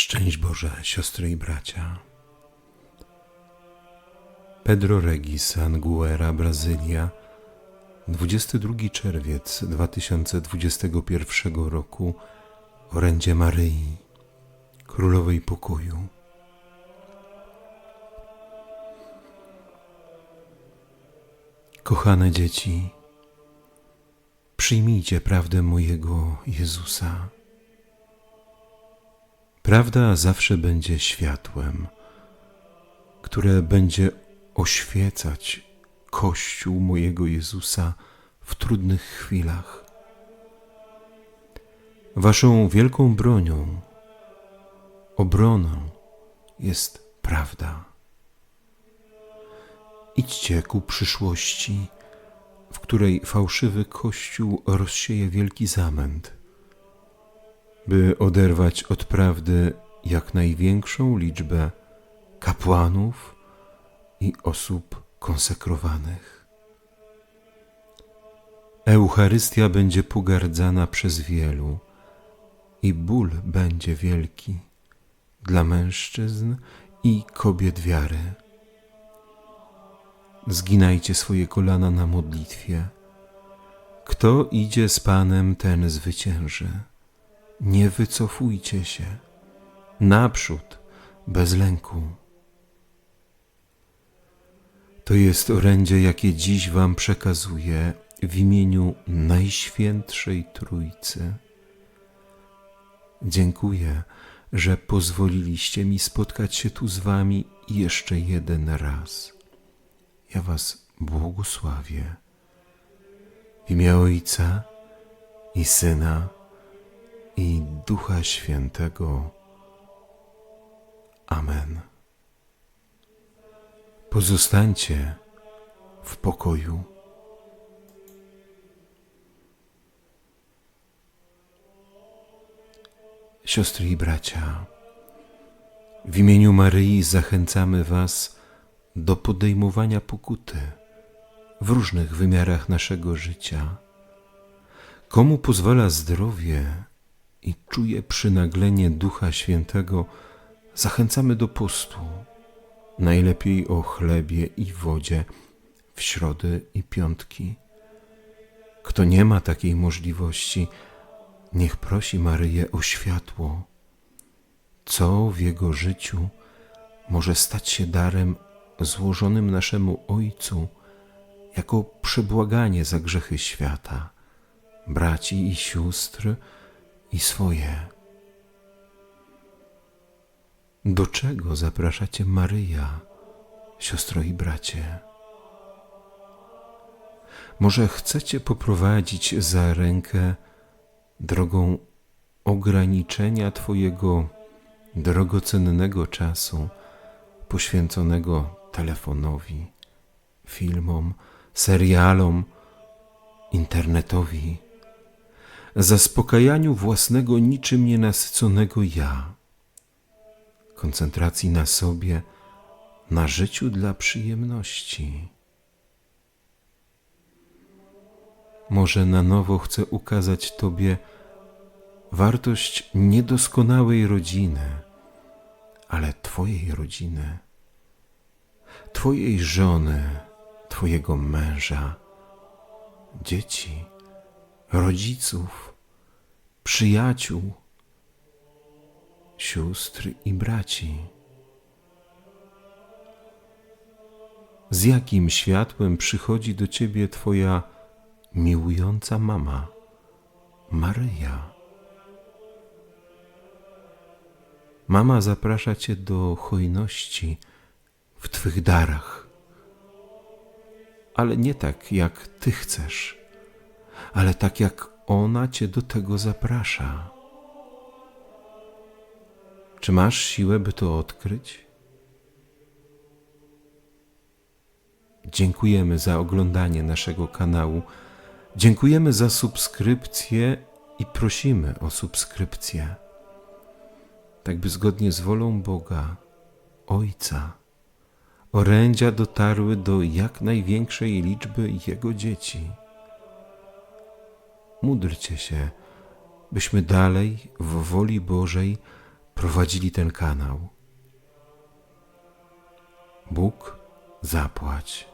Szczęść Boże, siostry i bracia. Pedro Regis Anguera, Brazylia, 22 czerwiec 2021 roku, orędzie Maryi, Królowej Pokoju. Kochane dzieci, przyjmijcie prawdę mojego Jezusa. Prawda zawsze będzie światłem, które będzie oświecać Kościół mojego Jezusa w trudnych chwilach. Waszą wielką bronią, obroną jest prawda. Idźcie ku przyszłości, w której fałszywy Kościół rozsieje wielki zamęt by oderwać od prawdy jak największą liczbę kapłanów i osób konsekrowanych. Eucharystia będzie pogardzana przez wielu i ból będzie wielki dla mężczyzn i kobiet wiary. Zginajcie swoje kolana na modlitwie. Kto idzie z Panem, ten zwycięży. Nie wycofujcie się. Naprzód, bez lęku. To jest orędzie, jakie dziś Wam przekazuję w imieniu Najświętszej Trójcy. Dziękuję, że pozwoliliście mi spotkać się tu z Wami jeszcze jeden raz. Ja Was błogosławię. W imię Ojca i Syna i Ducha Świętego. Amen. Pozostańcie w pokoju. Siostry i bracia, w imieniu Maryi zachęcamy Was do podejmowania pokuty w różnych wymiarach naszego życia. Komu pozwala zdrowie i czuje przynaglenie Ducha Świętego, zachęcamy do postu. Najlepiej o chlebie i wodzie w środy i piątki. Kto nie ma takiej możliwości, niech prosi Maryję o światło. Co w jego życiu może stać się darem złożonym naszemu Ojcu jako przebłaganie za grzechy świata, braci i sióstr i swoje. Do czego zapraszacie Maryja, siostro i bracie? Może chcecie poprowadzić za rękę drogą ograniczenia Twojego drogocennego czasu poświęconego telefonowi, filmom, serialom, internetowi, zaspokajaniu własnego niczym nienasyconego ja, koncentracji na sobie, na życiu dla przyjemności. Może na nowo chcę ukazać Tobie wartość niedoskonałej rodziny, ale Twojej rodziny, Twojej żony, Twojego męża, dzieci, rodziców, przyjaciół, sióstr i braci. Z jakim światłem przychodzi do Ciebie Twoja miłująca mama, Maryja? Mama zaprasza Cię do hojności w Twych darach, ale nie tak, jak Ty chcesz, ale tak, jak ona Cię do tego zaprasza. Czy masz siłę, by to odkryć? Dziękujemy za oglądanie naszego kanału. Dziękujemy za subskrypcję i prosimy o subskrypcję. Tak by zgodnie z wolą Boga, Ojca, orędzia dotarły do jak największej liczby Jego dzieci módlcie się, byśmy dalej w woli Bożej prowadzili ten kanał. Bóg zapłać.